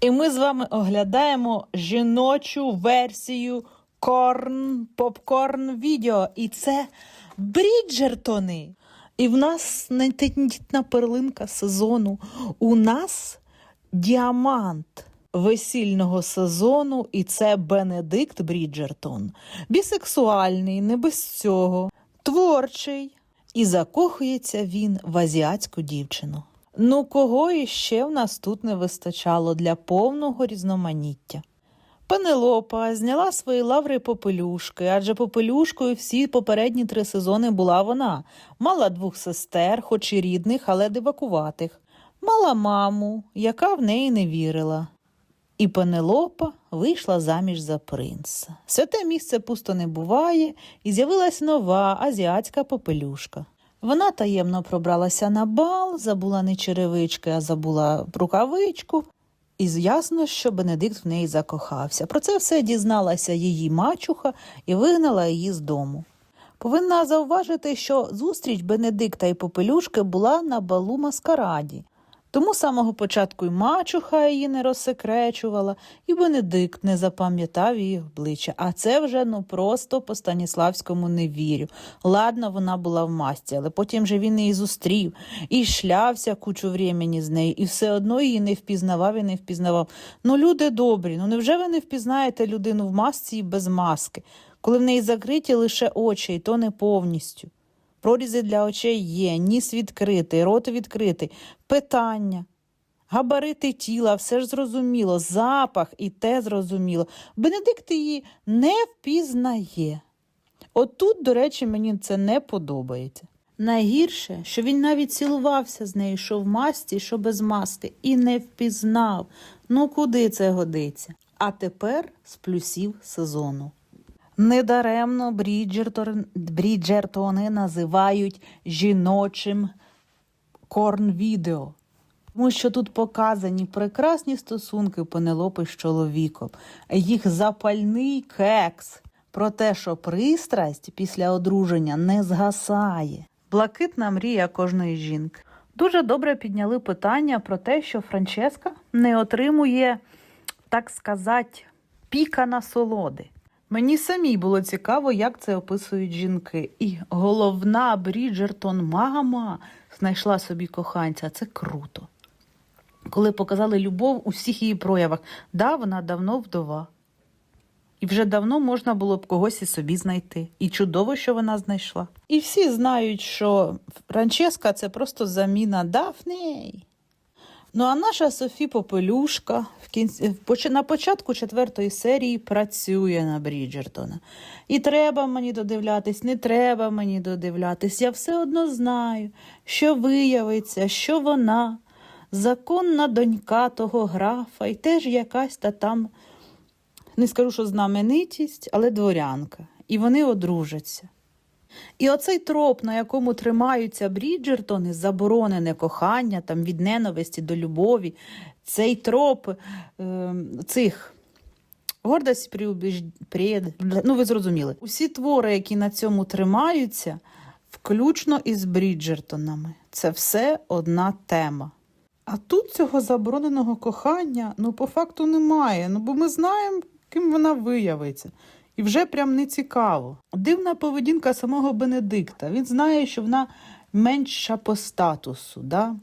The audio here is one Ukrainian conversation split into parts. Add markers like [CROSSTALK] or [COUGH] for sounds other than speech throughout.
І ми з вами оглядаємо жіночу версію корн попкорн відео. І це Бріджертони. І в нас найтендітна перлинка сезону. У нас діамант весільного сезону, і це Бенедикт Бріджертон. Бісексуальний, не без цього, творчий. І закохується він в азіатську дівчину. Ну, кого іще в нас тут не вистачало для повного різноманіття? Пенелопа зняла свої лаври попелюшки, адже попелюшкою всі попередні три сезони була вона. Мала двох сестер, хоч і рідних, але дивакуватих. Мала маму, яка в неї не вірила. І Пенелопа вийшла заміж за принца. Святе місце пусто не буває, і з'явилась нова азіатська попелюшка. Вона таємно пробралася на бал, забула не черевички, а забула рукавичку. І ясно, що Бенедикт в неї закохався. Про це все дізналася її мачуха і вигнала її з дому. Повинна зауважити, що зустріч Бенедикта і Попелюшки була на балу маскараді. Тому самого початку й мачуха її не розсекречувала, і Бенедикт не запам'ятав її обличчя. А це вже ну просто по Станіславському не вірю. Ладно, вона була в масці, але потім же він її зустрів і шлявся кучу времени з нею, і все одно її не впізнавав і не впізнавав. Ну, люди добрі, ну невже ви не впізнаєте людину в масці і без маски, коли в неї закриті лише очі, і то не повністю. Прорізи для очей є, ніс відкритий, рот відкритий, питання. Габарити тіла, все ж зрозуміло, запах і те зрозуміло. Бенедикт її не впізнає. Отут, до речі, мені це не подобається. Найгірше, що він навіть цілувався з нею, що в масці, що без маски, і не впізнав. Ну куди це годиться? А тепер з плюсів сезону. Недаремно Бріджертони називають жіночим корн-відео. Тому що тут показані прекрасні стосунки Пенелопи з чоловіком, їх запальний кекс про те, що пристрасть після одруження не згасає. Блакитна мрія кожної жінки. Дуже добре підняли питання про те, що Франческа не отримує, так сказати, піка насолоди. Мені самій було цікаво, як це описують жінки. І головна Бріджертон мама знайшла собі коханця. Це круто. Коли показали любов у всіх її проявах, да, вона давно вдова. І вже давно можна було б когось і собі знайти. І чудово, що вона знайшла. І всі знають, що Франческа це просто заміна Дафней. Ну а наша Софі Попелюшка в кінці на початку четвертої серії працює на Бріджертона. І треба мені додивлятись, не треба мені додивлятись. Я все одно знаю, що виявиться, що вона законна донька того графа, і теж якась та там, не скажу, що знаменитість, але дворянка. І вони одружаться. І оцей троп, на якому тримаються Бріджертони, заборонене кохання там, від ненависті до любові, цей троп е, цих гордость приубіж... пред... ну ви зрозуміли. Усі твори, які на цьому тримаються, включно із Бріджертонами, це все одна тема. А тут цього забороненого кохання, ну, по факту немає. Ну, бо ми знаємо, ким вона виявиться. І вже прям не цікаво. Дивна поведінка самого Бенедикта. Він знає, що вона менша по статусу, да?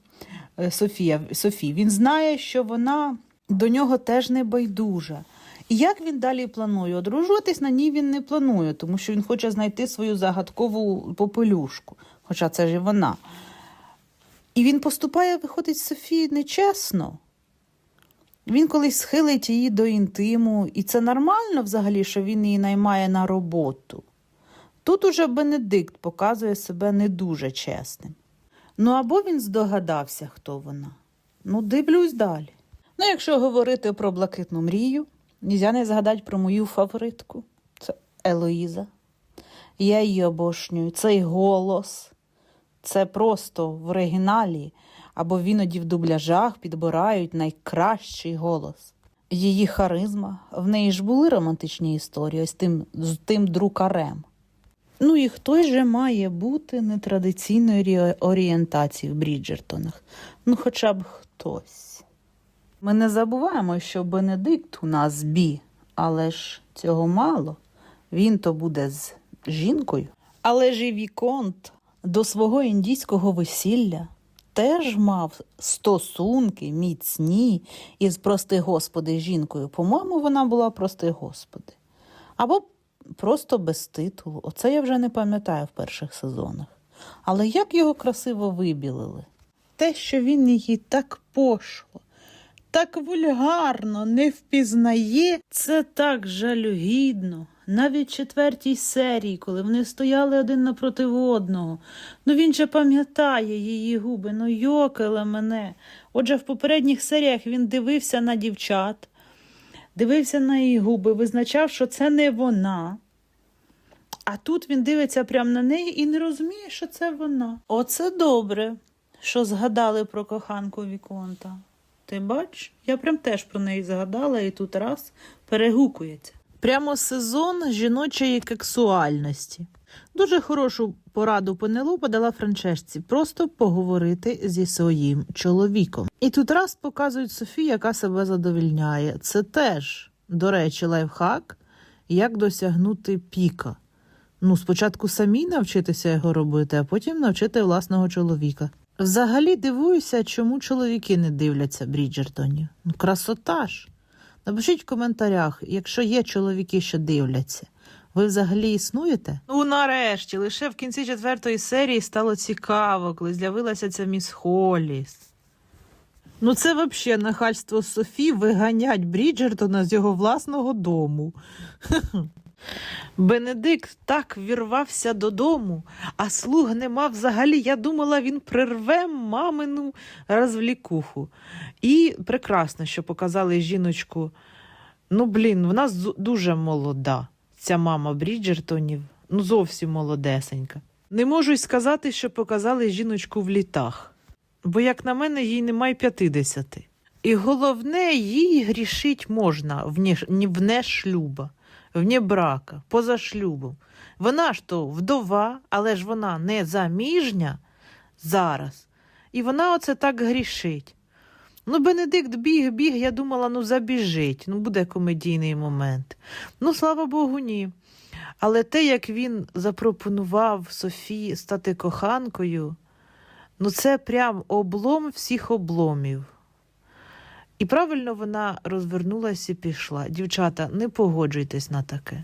Е, Софія, Софі. Він знає, що вона до нього теж не байдужа. І як він далі планує? Одружуватись на ній він не планує, тому що він хоче знайти свою загадкову попелюшку, хоча це ж і вона. І він поступає, виходить, Софії нечесно. Він колись схилить її до інтиму, і це нормально взагалі, що він її наймає на роботу. Тут уже Бенедикт показує себе не дуже чесним. Ну або він здогадався, хто вона. Ну, дивлюсь далі. Ну, якщо говорити про блакитну мрію, нельзя не згадати про мою фаворитку. Це Елоїза. Я її обожнюю. Цей голос. Це просто в оригіналі або іноді в дубляжах підбирають найкращий голос. Її харизма, в неї ж були романтичні історії ось тим, з тим друкарем. Ну і хтось же має бути нетрадиційної орієнтації в Бріджертонах. Ну, хоча б хтось. Ми не забуваємо, що Бенедикт у нас бі, але ж цього мало. Він то буде з жінкою. Але ж і Віконт до свого індійського весілля теж мав стосунки міцні із прости господи жінкою. По-моєму, вона була прости господи. Або просто без титулу. Оце я вже не пам'ятаю в перших сезонах. Але як його красиво вибілили? Те, що він її так пошло, так вульгарно не впізнає, це так жалюгідно. Навіть четвертій серії, коли вони стояли один напроти одного. Ну він же пам'ятає її губи, ну йокала мене. Отже, в попередніх серіях він дивився на дівчат, дивився на її губи, визначав, що це не вона. А тут він дивиться прямо на неї і не розуміє, що це вона. Оце добре, що згадали про коханку Віконта. Ти бач, я прям теж про неї згадала і тут раз перегукується. Прямо сезон жіночої кексуальності. Дуже хорошу пораду Пенелопа дала Франчешці просто поговорити зі своїм чоловіком. І тут раз показують Софію, яка себе задовільняє. Це теж, до речі, лайфхак, як досягнути піка. Ну, спочатку самі навчитися його робити, а потім навчити власного чоловіка. Взагалі дивуюся, чому чоловіки не дивляться Бріджертонів. Ну, красота ж. Напишіть в коментарях, якщо є чоловіки, що дивляться. Ви взагалі існуєте? Ну, нарешті, лише в кінці четвертої серії стало цікаво, коли з'явилася ця міс Холіс. Ну, це взагалі нахальство Софі виганять Бріджертона з його власного дому. [LAUGHS] Бенедикт так вірвався додому, а слуг нема взагалі. Я думала, він прирве мамину розвлікуху. І прекрасно, що показали жіночку. Ну, блін, вона з- дуже молода, ця мама Бріджертонів, ну зовсім молодесенька. Не можу й сказати, що показали жіночку в літах, бо, як на мене, їй немає 50. І головне, їй грішить можна вне шлюба, вне брака, поза шлюбом. Вона ж то вдова, але ж вона не заміжня зараз. І вона оце так грішить. Ну, Бенедикт біг, біг, я думала, ну забіжить, ну буде комедійний момент. Ну, слава Богу, ні. Але те, як він запропонував Софії стати коханкою, ну це прям облом всіх обломів. І правильно вона розвернулася і пішла. Дівчата, не погоджуйтесь на таке.